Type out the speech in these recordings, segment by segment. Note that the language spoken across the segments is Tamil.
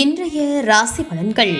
இன்றைய ராசி பலன்கள்.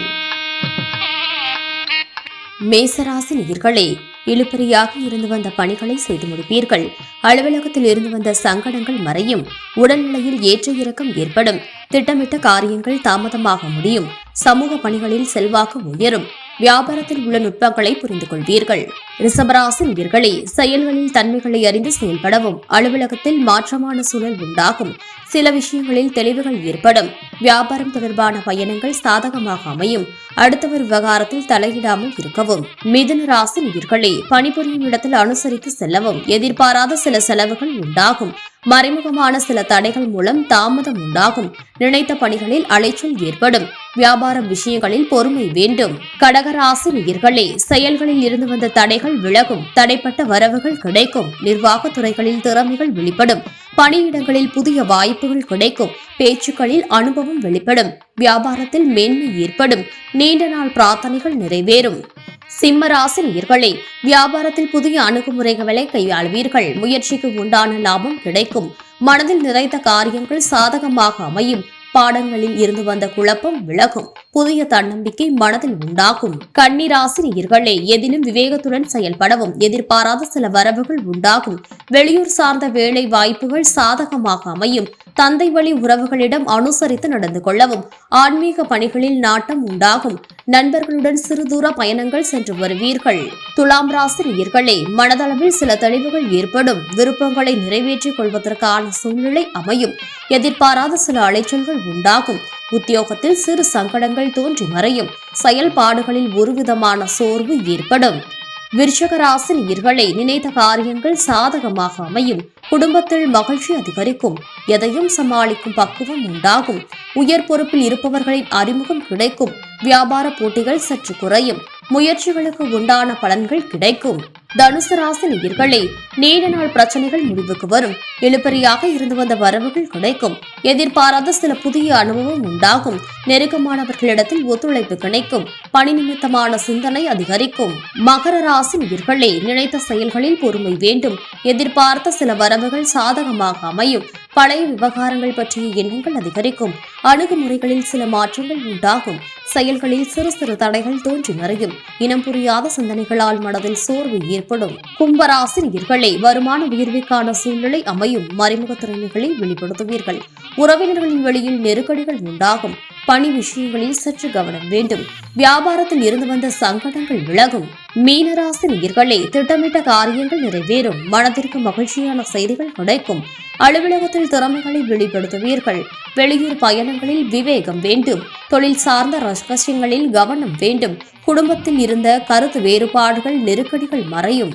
மேசராசி நேர்களே இழுபறியாக இருந்து வந்த பணிகளை செய்து முடிப்பீர்கள். அலுவலகத்தில் இருந்து வந்த சங்கடங்கள் மறையும். உடல்நிலையில் ஏற்ற இறக்கம் ஏற்படும். திட்டமிட்ட காரியங்கள் தாமதமாக முடியும். சமூக பணிகளில் செல்வாக்கு உயரும். வியாபாரத்தில் உள்ள நுட்பங்களை புரிந்து கொள்வீர்கள். ரிசபராசி நேயர்களே செயல்களில் தன்மைகளை அறிந்து செயல்படவும் அலுவலகத்தில் மாற்றமான சூழல் உண்டாகும். சில விஷயங்களில் தெளிவுகள் ஏற்படும். வியாபாரம் தொடர்பான பயணங்கள் சாதகமாக அமையும். அடுத்தவர் விவகாரத்தில் தலையிடாமல் இருக்கவும். மிதுன ராசி நேயர்களே பணிபுரியும் இடத்தில் அனுசரித்து செல்லவும். எதிர்பாராத சில செலவுகள் உண்டாகும். மறைமுகமான சில தடைகள் மூலம் தாமதம் உண்டாகும். நினைத்த பணிகளில் அலைச்சல் ஏற்படும். வியாபாரம் விஷயங்களில் பொறுமை வேண்டும். கடகராசி செயல்களில் இருந்து வந்த தடைகள் விலகும். தடைப்பட்ட வரவுகள் கிடைக்கும். நிர்வாக துறைகளில் திறமைகள் வெளிப்படும். பணியிடங்களில் புதிய வாய்ப்புகள் கிடைக்கும். பேச்சுக்களில் அனுபவம் வெளிப்படும். வியாபாரத்தில் மேன்மை ஏற்படும். நீண்ட நாள் பிரார்த்தனைகள் நிறைவேறும். சிம்மராசி நேர்களே வியாபாரத்தில் புதிய அணுகுமுறைகளை கையாளுவீர்கள். முயற்சிக்கு உண்டான லாபம் கிடைக்கும். மனதில் நிறைந்த காரியங்கள் சாதகமாக அமையும். பாடங்களில் இருந்து வந்த குழப்பம் விலகும். புதிய தன்னம்பிக்கை மனதில் உண்டாகும். கன்னிராசி எதிலும் விவேகத்துடன் செயல்படவும் எதிர்பாராத சில வரவுகள் உண்டாகும். வெளியூர் சார்ந்த வேலை வாய்ப்புகள் சாதகமாக அமையும். தந்தை வழி உறவுகளிடம் அனுசரித்து நடந்து கொள்ளவும் ஆன்மீக பணிகளில் நாட்டம் உண்டாகும். நண்பர்களுடன் சிறு தூர பயணங்கள் சென்று வருவீர்கள். துலாம் ராசி நேயர்களே மனதளவில் சில தெளிவுகள் ஏற்படும். விருப்பங்களை நிறைவேற்றிக் கொள்வதற்கான சூழ்நிலை அமையும். எதிர்பாராத சில அலைச்சல்கள் உண்டாகும். உத்தியோகத்தில் சிறு சங்கடங்கள் தோன்றி மறையும். செயல்பாடுகளில் ஒருவிதமான சோர்வு ஏற்படும். விருஷக நேயர்களே நினைத்த காரியங்கள் சாதகமாக அமையும். குடும்பத்தில் மகிழ்ச்சி அதிகரிக்கும். எதையும் சமாளிக்கும் பக்குவம் உண்டாகும். உயர் பொறுப்பில் இருப்பவர்களின் அறிமுகம் கிடைக்கும். வியாபார போட்டிகள் சற்று குறையும். முயற்சிகளுக்கு உண்டான பலன்கள் கிடைக்கும். தனுசு ராசி நேயர்களே நீண்ட நாள் பிரச்சனைகள் முடிவுக்கு வரும். இழுபறியாக இருந்து வந்த வரவுகள் கிடைக்கும். எதிர்பாராத சில புதிய அனுபவம் உண்டாகும். நெருக்கமானவர்களிடத்தில் ஒத்துழைப்பு கிடைக்கும். பணி நிமித்தமான சிந்தனை அதிகரிக்கும். மகர ராசி நேயர்களே நினைத்த செயல்களில் பொறுமை வேண்டும். எதிர்பார்த்த சில வரவுகள் சாதகமாக அமையும். பழைய விவகாரங்கள் பற்றிய எண்ணங்கள் அதிகரிக்கும். அணுகுமுறைகளில் சில மாற்றங்கள் உண்டாகும். செயல்களில் சிறு சிறு தடைகள் தோன்றி மறையும். இனம் புரியாத சிந்தனைகளால் மனதில் சோர்வு ஏற்படும். கும்பராசி நேயர்களே வருமான உயர்வுக்கான சூழ்நிலை அமையும். மறைமுக திறமைகளை வெளிப்படுத்துவீர்கள். உறவினர்களின் வெளியில் நெருக்கடிகள் உண்டாகும். பணி விஷயங்களில் சற்று கவனம் வேண்டும். வியாபாரத்தில் இருந்து வந்த சங்கடங்கள் விலகும். மீனராசி நேர்களே திட்டமிட்ட காரியங்கள் நிறைவேறும். மனதிற்கு மகிழ்ச்சியான செய்திகள் கிடைக்கும். அலுவலகத்தில் திறமைகளை வெளிப்படுத்துவீர்கள். வெளியூர் பயணங்களில் விவேகம் வேண்டும். தொழில் சார்ந்த ரகசியங்களில் கவனம் வேண்டும். குடும்பத்தில் இருந்த கருத்து வேறுபாடுகள் நெருக்கடிகள் மறையும்.